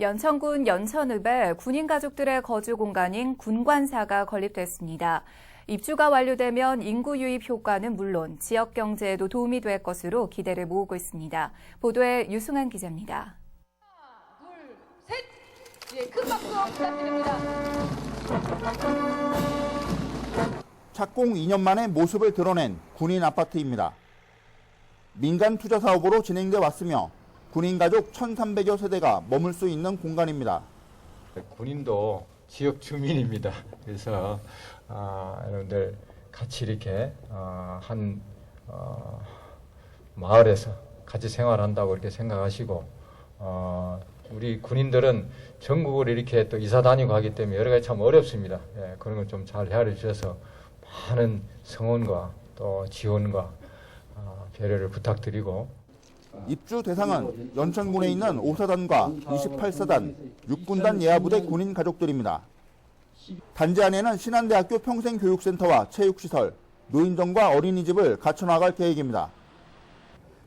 연천군 연천읍에 군인 가족들의 거주 공간인 군관사가 건립됐습니다. 입주가 완료되면 인구 유입 효과는 물론 지역 경제에도 도움이 될 것으로 기대를 모으고 있습니다. 보도에 유승한 기자입니다. 셋! 예, 큰 박수 부탁드립니다. 착공 2년 만에 모습을 드러낸 군인 아파트입니다. 민간 투자 사업으로 진행돼 왔으며 군인 가족 1,300여 세대가 머물 수 있는 공간입니다. 군인도 지역 주민입니다. 그래서 아, 여러분들 같이 이렇게 아, 한 어, 마을에서 같이 생활한다고 이렇게 생각하시고 어, 우리 군인들은 전국을 이렇게 또 이사 다니고 하기 때문에 여러 가지 참 어렵습니다. 예, 그런 걸 좀 잘 헤아려 주셔서 많은 성원과 또 지원과 아, 배려를 부탁드리고 입주 대상은 연천군에 있는 5사단과 28사단, 6군단 예하부대 군인 가족들입니다. 단지 안에는 신안대학교 평생교육센터와 체육시설, 노인정과 어린이집을 갖춰나갈 계획입니다.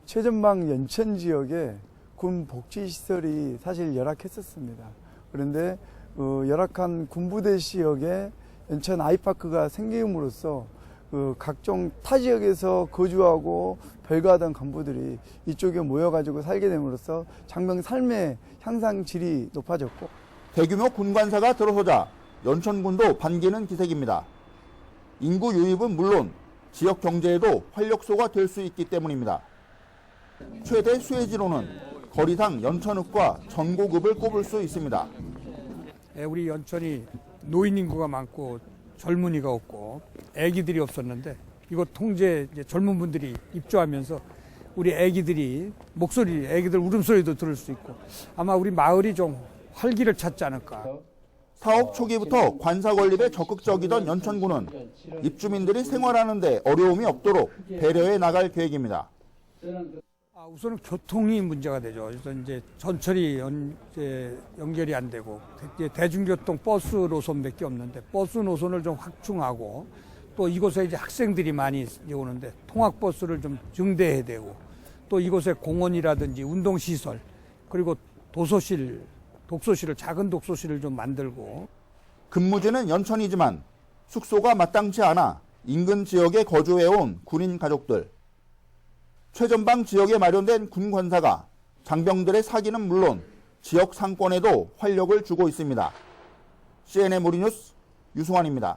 최전방 연천 지역에 군 복지 시설이 사실 열악했었습니다. 그런데 어, 열악한 군부대 지역에 연천 아이파크가 생김으로써 그 각종 타 지역에서 거주하고 별거하던 간부들이 이쪽에 모여가지고 살게 됨으로써 장병 삶의 향상 질이 높아졌고 대규모 군관사가 들어서자 연천군도 반기는 기색입니다. 인구 유입은 물론 지역 경제에도 활력소가 될 수 있기 때문입니다. 최대 수혜지로는 거리상 연천읍과 전고읍을 꼽을 수 있습니다. 예, 우리 연천이 노인 인구가 많고 젊은이가 없고 아기들이 없었는데 이거 통제 젊은 분들이 입주하면서 우리 아기들이 목소리, 아기들 울음소리도 들을 수 있고 아마 우리 마을이 좀 활기를 찾지 않을까. 사업 초기부터 관사 건립에 적극적이던 연천군은 입주민들이 생활하는데 어려움이 없도록 배려해 나갈 계획입니다. 아, 우선은 교통이 문제가 되죠. 그래서 이제 전철이 연, 이제 연결이 안 되고 이제 대중교통 버스 노선밖에 없는데 버스 노선을 좀 확충하고 또 이곳에 이제 학생들이 많이 오는데 통학 버스를 좀 증대해야 되고 또 이곳에 공원이라든지 운동 시설 그리고 도서실, 독서실을 작은 독서실을 좀 만들고 근무지는 연천이지만 숙소가 마땅치 않아 인근 지역에 거주해온 군인 가족들. 최전방 지역에 마련된 군관사가 장병들의 사기는 물론 지역 상권에도 활력을 주고 있습니다. CNN 모리뉴스 유승환입니다.